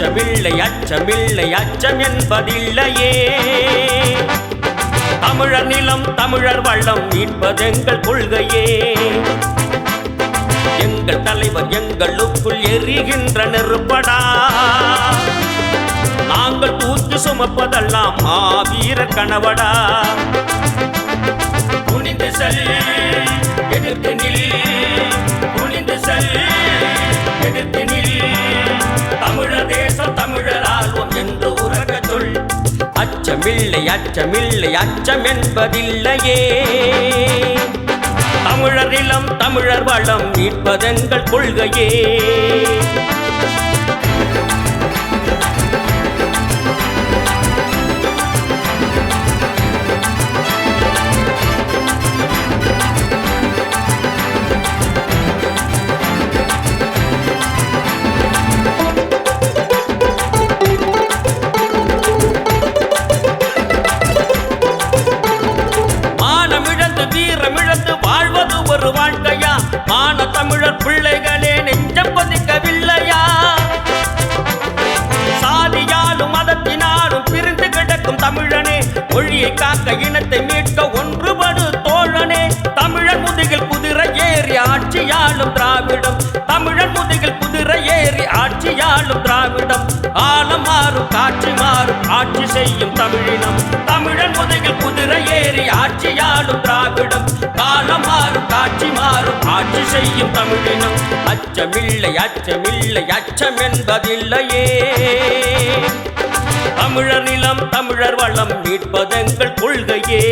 அச்சமில்லை அச்சமில்லை அச்சம் என்பதில்லையே தமிழர் நிலம் தமிழர் வளம் மீட்பதெங்கள் கொள்கையே. எங்கள் தலைவர் எங்களுக்குள் எரிகின்ற நெருப்படா. நாங்கள் தூத்து சுமப்பதெல்லாம் மாவீர கணவடா துணிந்து செல் அச்சமில்லை அச்சமில்லை அச்சம் என்பதில்லையே தமிழர் இளம் தமிழர் வளம் மீட்பதெங்கள் கொள்கையே. தமிழனே மொழியை காக்க இனத்தை மீட்க ஒன்றுபடு தோழனே. தமிழன் முதுகில் குதிரை ஏறி ஆட்சியாளும் திராவிடம். தமிழன் முதுகில் குதிரை ஏறி ஆட்சியாளும் திராவிடம். காலம் மாறும் காட்சி மாறும் ஆட்சி செய்யும் தமிழினம். தமிழன் முதுகில் குதிரை ஏறி ஆட்சியாளும் திராவிடம். காலம் மாறும் காட்சி மாறும் ஆட்சி செய்யும் தமிழினம். அச்சமில்லை அச்சமில்லை அச்சம் என்பதில்லையே. தமிழர் நிலம் தமிழர் வளம் மீட்பதெங்கள் கொள்கையே.